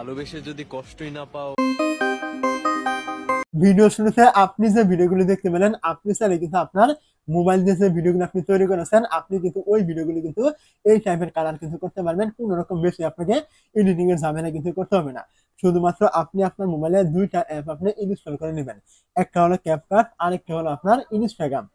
ভালোবেসে যদি কষ্টই না পাও। ভিডিও আপনি যে ভিডিওগুলো দেখতে পেলেন, আপনি কিন্তু আপনার মোবাইল দিয়ে যে ভিডিওগুলো আপনি তৈরি করেছেন, আপনি কিন্তু ওই ভিডিওগুলো কিন্তু এই টাইপের কালার কিন্তু করতে পারবেন। কোনো রকম বেশি আপনাকে এডিটিং এর ঝামেলা কিন্তু করতে হবে না। শুধুমাত্র আপনি আপনার মোবাইলে দুইটা অ্যাপ আপনি ইনস্টল করে নেবেন। একটা হলো ক্যাপকাট আরেকটা হলো আপনার ইনস্টাগ্রাম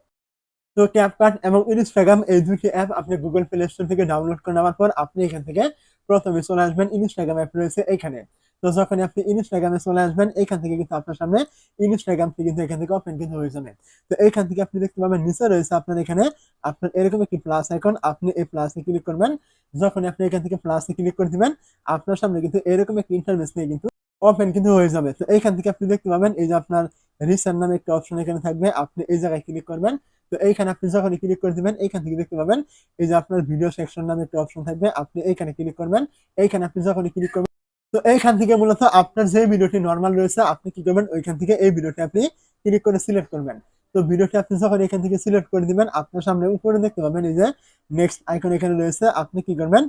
তো ক্যাপকাট এবং ইনস্টাগ্রাম এই দুটি অ্যাপ আপনি গুগল প্লে স্টোর থেকে ডাউনলোড করে নেওয়ার পর আপনি এখান থেকে প্রথমে চলে আসবেন ইনস্টাগ্রাম অ্যাপ রয়েছে এখানে। তো যখন আপনি ইনস্টাগ্রামে চলে আসবেন, এখান থেকে কিন্তু আপনার সামনে ইনস্টাগ্রাম থেকে কিন্তু এখান থেকে ওপেন কিন্তু হয়ে যাবে। তো এখান থেকে আপনি দেখতে পাবেন, নিচে রয়েছে আপনার এখানে আপনার এরকম একটি প্লাস আইকন আপনি এই প্লাসে ক্লিক করবেন। যখন আপনি এখান থেকে প্লাসে ক্লিক করে দিবেন, আপনার সামনে কিন্তু এরকম একটি ইন্টারভেস নিয়ে কিন্তু ওপেন কিন্তু হয়ে যাবে। তো এইখান থেকে আপনি দেখতে পাবেন এই যে আপনার রিসেন্ট নামে একটা অপশন এখানে থাকবে। আপনি এই জায়গায় ক্লিক করবেন। তো এইখানে আপনি যখন ক্লিক করে দিবেন, এইখান থেকে দেখতে পাবেন এই যে আপনার ভিডিও সেকশন নামে একটা অপশন থাকবে। আপনি এইখানে ক্লিক করবেন। এইখানে আপনি যখন ক্লিক করবেন, তো এইখান থেকে মূলত আপনার যে ভিডিওটি নর্মাল রয়েছে, আপনি কি করবেন? ওইখান থেকে এই ভিডিওটি আপনি ক্লিক করে সিলেক্ট করবেন। তো ভিডিওটি আপনি যখন এখান থেকে সিলেক্ট করে দিবেন, আপনার সামনে উপরে দেখতে পাবেন এই যে নেক্সট আইকন এখানে রয়েছে। আপনি কি করবেন?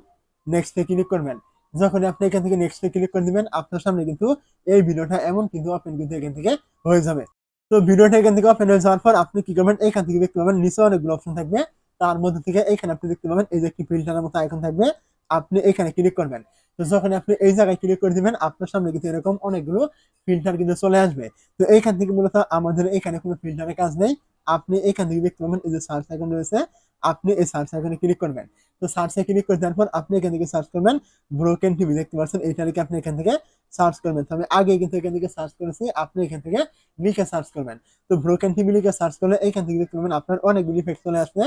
নেক্সটে ক্লিক করবেন। যখন আপনি এখান থেকে নেক্সটে ক্লিক করে দিবেন, আপনার সামনে কিন্তু এই ভিডিওটা এমন কিন্তু ওপেন কিন্তু এখান থেকে হয়ে যাবে। তো ভিডিওটা এখান থেকে ওপেন হয়ে যাওয়ার পর আপনি কি করবেন? এখান থেকে দেখতে পাবেন, নিচে অনেকগুলো অপশন থাকবে। তার মধ্যে থেকে এখানে আপনি দেখতে পাবেন, এই যে একটি ফিল্টারের মতো আইকন থাকবে। আপনি এখানে ক্লিক করবেন। তো যখন আপনি এই জায়গায় ক্লিক করে দিবেন, আপনার সামনে কিন্তু এরকম অনেকগুলো ফিল্টার কিন্তু চলে আসবে। তো এইখান থেকে মূলত আমাদের এখানে কোনো ফিল্টারের কাজ নেই। আপনি এখান থেকে দেখতে পাবেন, এই যে সার্চ আইকন রয়েছে। আপনি এই সার্চ আইকনে ক্লিক করবেন। তো সার্চ সার্চে ক্লিক করে দেওয়ার পর আপনি এখান থেকে সার্চ করবেন ব্রোকেন টিভি দেখতে পাচ্ছেন? এইটা লিখে আপনি এখান থেকে সার্চ করবেন। আমি আগে কিন্তু এখান থেকে সার্চ করেছি, আপনি এখান থেকে লিখে সার্চ করবেন। তো ব্রোকেন টিভি লিখে সার্চ করলে এখান থেকে দেখতে পাবেন আপনার অনেকগুলি ইফেক্ট চলে আসবে।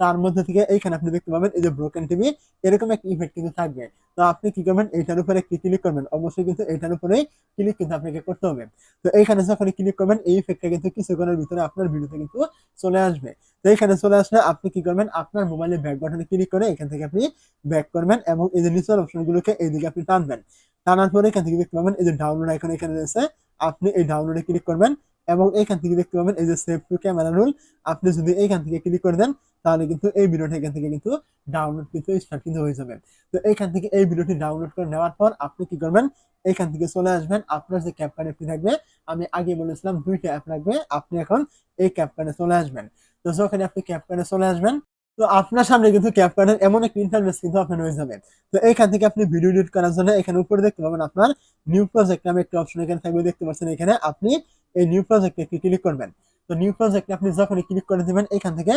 তার মধ্যে থেকে এইখানে আপনি দেখতে পাবেন এই যে ব্রোকেন টিভি এরকম একটা ইফেক্ট কিন্তু থাকবে। তো আপনি কি করবেন? এইটার উপরে কি ক্লিক করবেন? অবশ্যই কিন্তু এইটার উপরেই ক্লিক কিন্তু আপনাকে করতে হবে। তো এইখানে যখন ক্লিক করবেন, এই ইফেক্টটা কিন্তু কিছুক্ষণের ভিতরে আপনার ভিডিওতে কিন্তু চলে আসবে। তো এইখানে চলে আসলে আপনি কি করবেন? আপনার মোবাইলে ব্যাক বাটনে ক্লিক করে এখান থেকে আপনি ব্যাক করবেন এবং এই যে নিচের অপশনগুলোকে এইদিকে আপনি টানবেন। টানার পরে এখান থেকে দেখতে পাবেন এই যে ডাউনলোড আইকন এখানে রয়েছে। আপনি এই ডাউনলোডে ক্লিক করবেন এবং এইখান থেকে দেখতে পাবেন এই যে সেভ টু ক্যামেরা রুল আপনি যদি এইখান থেকে ক্লিক করে দেন তাহলে কিন্তু এই ভিডিওটা এখান থেকে কিন্তু ডাউনলোড কিন্তু স্টার্ট কিন্তু হয়ে যাবে। তো এইখান থেকে এই ভিডিওটি ডাউনলোড করে নেওয়ার পর আপনি কি করবেন? এইখান থেকে চলে আসবেন, আপনার যে ক্যাপকার্ড অ্যাপটি থাকবে, আমি আগে বলেছিলাম দুইটা অ্যাপ লাগবে, আপনি এখন এই ক্যাপকার্ডে চলে আসবেন। তো যখন আপনি ক্যাপকার্ডে চলে আসবেন, তো আপনার সামনে কিন্তু ক্যাপকার্ডের এমন একটা ইন্টারভেস কিন্তু আপনার হয়ে যাবে। তো এইখান থেকে আপনি ভিডিও এডিট করার জন্য এখানে উপরে দেখতে পাবেন আপনার নিউ প্রজেক্ট নামে একটা অপশন এখানে থাকবে, দেখতে পাচ্ছেন এখানে আপনি এই নিউ প্রজেক্টে ক্লিক করবেন। তো নিউ প্রজেক্টে আপনি যখনই ক্লিক করে দেবেন, এখান থেকে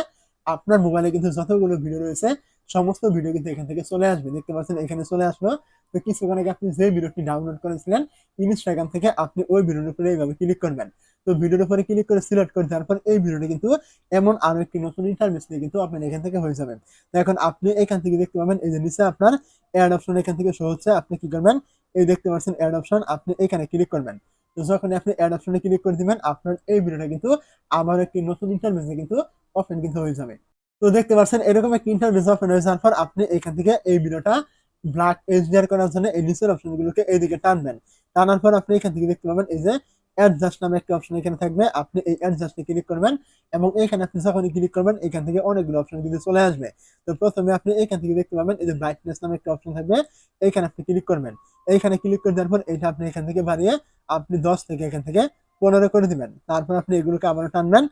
আপনার মোবাইলে কিন্তু যতগুলো ভিডিও রয়েছে, সমস্ত ভিডিও কিন্তু এখান থেকে চলে আসবে। দেখতে পাচ্ছেন, এখানে চলে আসলো। তো কিছুক্ষণ আগে আপনি যে ভিডিওটি ডাউনলোড করেছিলেন ইনস্টাগ্রাম থেকে আপনি ওই ভিডিওর উপরে এইভাবে ক্লিক করবেন। তো ভিডিওর উপরে ক্লিক করে সিলেক্ট করে দেওয়ার পর এই ভিডিওটা কিন্তু এমন আরও একটি নতুন ইন্টারভেস নিয়ে কিন্তু আপনার এখান থেকে হয়ে যাবেন তো এখন আপনি এখান থেকে দেখতে পাবেন, এই যে নিচে আপনার অ্যাড অপশন এখান থেকে শো হচ্ছে। আপনি কি করবেন? এই দেখতে পাচ্ছেন অ্যাড অপশন আপনি এখানে ক্লিক করবেন। যখন আপনি অ্যাড অপশনে ক্লিক করে দিবেন, আপনার এই ভিডিওটা কিন্তু আবার একটি নতুন ইন্টারভেসে কিন্তু ওপেন কিন্তু হয়ে যাবে। তো দেখতে পাচ্ছেন, এরকম একটি ইন্টারভেস ওপেন হয়ে যাওয়ার পর আপনি এখান থেকে এই ভিডিওটা ব্ল্যাক এইচডিআর করার জন্য এই নিচের অপশনগুলোকে এইদিকে টানবেন। টানার পর আপনি এখান থেকে দেখতে পাবেন, এই যে অ্যাডজাস্ট নামে একটা অপশন এখানে থাকবে। আপনি এই অ্যাডজাস্টে ক্লিক করবেন এবং এখানে আপনি যখনই ক্লিক করবেন, এখান থেকে অনেকগুলো অপশন কিন্তু চলে আসবে। তো প্রথমে আপনি এখান থেকে দেখতে পাবেন এই যে ব্রাইটনেস নামে একটা অপশন থাকবে। এইখানে আপনি ক্লিক করবেন। এইখানে ক্লিক করে দেওয়ার পর এটা আপনি এখান থেকে বাড়িয়ে আপনি দশ থেকে এখান থেকে পনেরো করে দিবেন। তারপর আপনি এগুলোকে আবার টানবেন।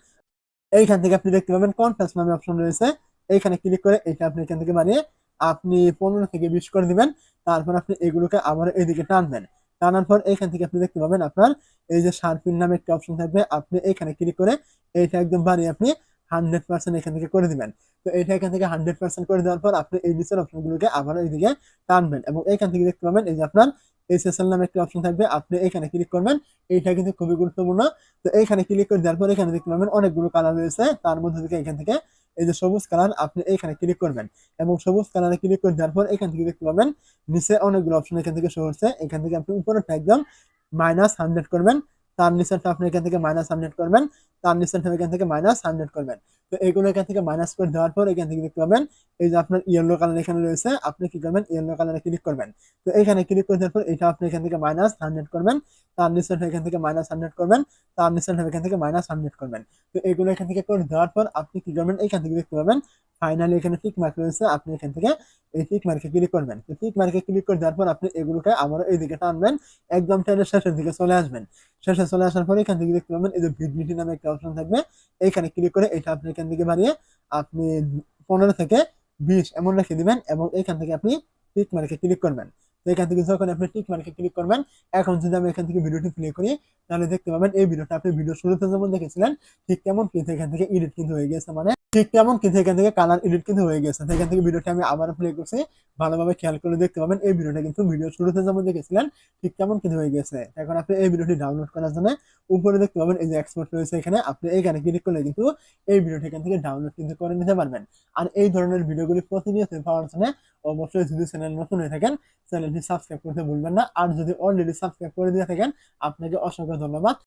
এইখান থেকে আপনি দেখতে পাবেন কনফারেন্স নামে অপশন রয়েছে। এইখানে ক্লিক করে এটা আপনি এখান থেকে বানিয়ে আপনি পনেরো থেকে বিশ করে দিবেন। তারপর আপনি এগুলোকে আবার এদিকে টানবেন। টানার পর এখান থেকে আপনি দেখতে পাবেন আপনার এই যে শার্পিন নামে একটা অপশন থাকবে। আপনি এখানে ক্লিক করে এইটা একদম বানিয়ে আপনি হান্ড্রেড পার্সেন্ট এখান থেকে করে দিবেন। তো এটা এখান থেকে হান্ড্রেড পার্সেন্ট করে দেওয়ার পর আপনি এই নিচের অপশনগুলোকে আবার এইদিকে টানবেন এবং এখান থেকে দেখতে পাবেন এই যে আপনার এসএসএল নামে একটা অপশন থাকবে। আপনি এখানে ক্লিক করবেন। এইটা কিন্তু খুবই গুরুত্বপূর্ণ। তো এইখানে ক্লিক করে দেওয়ার পর এখানে দেখতে পাবেন অনেকগুলো কালার রয়েছে। তার মধ্যে থেকে এখান থেকে এই যে সবুজ কালার আপনি এখানে ক্লিক করবেন এবং সবুজ কালারে ক্লিক করে দেওয়ার পর এখান থেকে দেখতে পাবেন নিচে অনেকগুলো অপশন এখান থেকে শো হচ্ছে। এখান থেকে আপনি উপরে একদম মাইনাস হান্ড্রেড করবেন। তার নিচেরটা আপনি এখান থেকে মাইনাস হান্ড্রেড করবেন, তার নিচেরটা এখান থেকে মাইনাস হান্ড্রেড করবেন। তো এইগুলো এখান থেকে মাইনাস করে দেওয়ার পর এখান থেকে দেখতে পাবেন, এই যে আপনার ইয়েলো কালার এখানে রয়েছে, আপনি কি করবেন ইয়েলো কালারে ক্লিক করবেন। তো এখানে ক্লিক করে দেওয়ার পর এটা আপনি এখান থেকে মাইনাস হান্ড্রেড করবেন, তার নিচেরটা এখান থেকে মাইনাস হান্ড্রেড করবেন, তার নিচেরটা এখান থেকে মাইনাস হান্ড্রেড করবেন। তো এগুলো এখান থেকে করে দেওয়ার পর আপনি কি করবেন, এখান থেকে দেখতে পাবেন ফাইনালি এখানে টিক মার্ক রয়েছে, আপনি এখান থেকে এই টিক মার্কে ক্লিক করবেন। টিক মার্কে ক্লিক করে দেওয়ার পর আপনি এগুলোকে আবার এইদিকে টানবেন, একদম টেনের শেষের দিকে চলে আসবেন। শেষে চলে আসার পরে এখান থেকে দেখতে পাবেন এই যে ভিডিওটি নামে একটা অপশন থাকবে, এইখানে ক্লিক করে এটা আপনি এখান থেকে বাড়িয়ে আপনি পনেরো থেকে বিশ এমন রেখে দিবেন এবং এখান থেকে আপনি টিক মার্কে ক্লিক করবেন। এখান থেকে যখন আপনি টিক মার্কে ক্লিক করবেন, এখন যদি আমি এখান থেকে ভিডিওটি প্লে করি, তাহলে দেখতে পাবেন এই ভিডিওটা আপনি ভিডিও শুরুতে যেমন দেখেছিলেন, ঠিক তেমন কিন্তু এখান থেকে এডিট কিন্তু হয়ে গেছে। মানে ঠিক তেমন কিন্তু এখান থেকে কালার এডিট কিন্তু হয়ে গেছে। তো এখান থেকে ভিডিওটি আমি আবার প্লে করছি, ভালোভাবে খেয়াল করে দেখতে পাবেন। এই ভিডিওটা কিন্তু ভিডিও শুরুতে যেমন দেখেছিলেন, ঠিক তেমন কিন্তু হয়ে গেছে। এখন আপনি এই ভিডিওটি ডাউনলোড করার জন্য উপরে দেখতে পাবেন, এই যে এক্সপোর্ট রয়েছে এখানে, আপনি এইখানে ক্লিক করলে কিন্তু এই ভিডিওটি এখান থেকে ডাউনলোড কিন্তু করে নিতে পারবেন। আর এই ধরনের ভিডিওগুলি প্রতিনিয়ত পাওয়ার জন্য অবশ্যই যদি চ্যানেল নতুন হয়ে থাকেন চ্যানেলটি সাবস্ক্রাইব করতে ভুলবেন না। আর যদি অলরেডি সাবস্ক্রাইব করে দিয়ে থাকেন, আপনাকে অসংখ্য ধন্যবাদ।